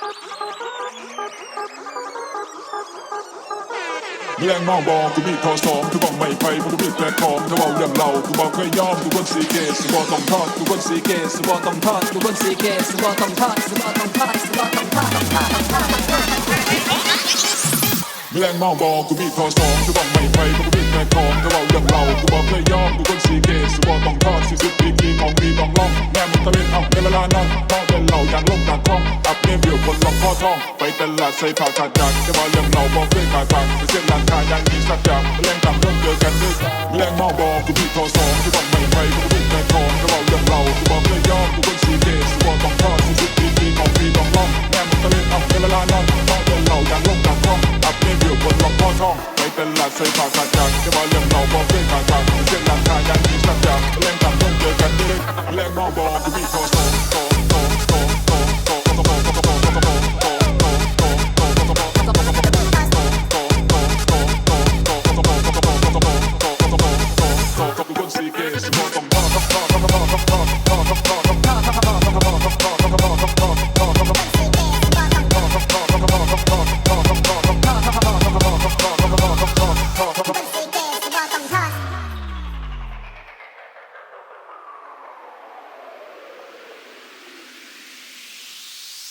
แรงมองบอกกูมีทอสองกูบอกไม่ไปเพราะกูมีแพลตอร์มถ้บอกเรื่องเรากูบอกเคยยอมกูคนสีเกสกูบต้องทอดกูคนสีเกสกูบต้องทอดกูคนสีเกสกูบต้องทอดกูต้องทอดกูต้องทอดต้องทอต้องท้องทอแรงมองบอกกูมีทอสองกูบอกไม่ไปเพราะกูมีแพลตอร์มถ้บอกเรื่องเรากูบอกเคยยอมกูคนสีเกสกูบต้องทอดสิสุดปีกีของมี องแม่มุตะลินเอาเวลานั่ต้องเป็นเหล่าอย่างลงต่างกล้องอัพเนี่ยวิวคนลองข้อท่อง ไปตลาดใส่ผ้าขาดจัดจะมาเรื่องเหล่าบอกเพื่อนขาดผักเส้นหลังคาอย่างดีสักอย่างแรงต่ำเริ่มเจอกันด้วยแรงมอบอกูพี่ทอสองที่ต้องไม่ไปกูพี่แต่ทองก็เราเรื่องเหล่ากูบอกเลยยอดกูเป็นซีเกสกูบอกต้องทอดสุดดีดีของพี่ต้องล้องแม่มุตะลินเอาเวลานั่ต้องเป็นเหล่าอย่างลงต่างกล้องอัพเนี่ยวิวคนลองข้อท่อง ไปตลาดใส่ผ้าขาดจัดจะมาเรื่องเหล่าบอกเพื่อนขาดผักเส้นหลังคาอย่าง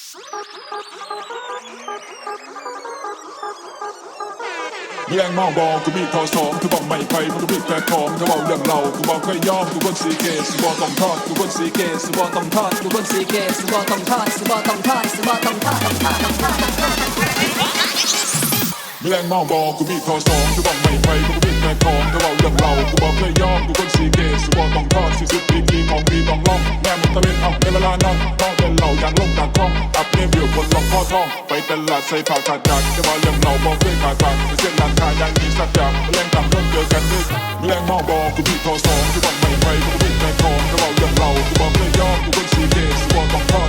แย่งมองบองกูมีทอสองกูบอกไม่ไปมึงกูมีแพลตอร์มกูบอกเรื่องเรากูบอกเค่ยอมกูคนสีเกสบอกต้องทอดกูคนสีเกสบอกต้องทอดกูคนสีเกสบอกต้องทอดสบอต้องทอดสบอกต้องทอดต้องทอดต้องทอด มีแรงเมาบอกูมีทอสองกูบังไม่ไปกูก็มีแม่ทองถ้าเบาอย่างเรากูบอกเลยยอมกูคนสีเกสบอกต้องทอดสิสิบปีกีของมีต้องล่องแม่มันตะเวนเอาเวลานั้นต้องเป็นเหล่าอย่างลงจากท้องอับเนมเดียวคนลองข้อท้อง ไปตลาดใส่ผัาขาดจักูบอกอย่างเราบอกเคยขาดปากเส้นหลังขาอย่างนี้สักอย่างแรงต่ำต้องเจอกันนึกมีแรงเมาบอกูมีทอสองกูบังไม่ไปกูก็มีแม่ทองถ้าเบาอย่างเรากูบอกเลยยอมกูคนสีเกสบอกต้องทอด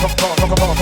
Let's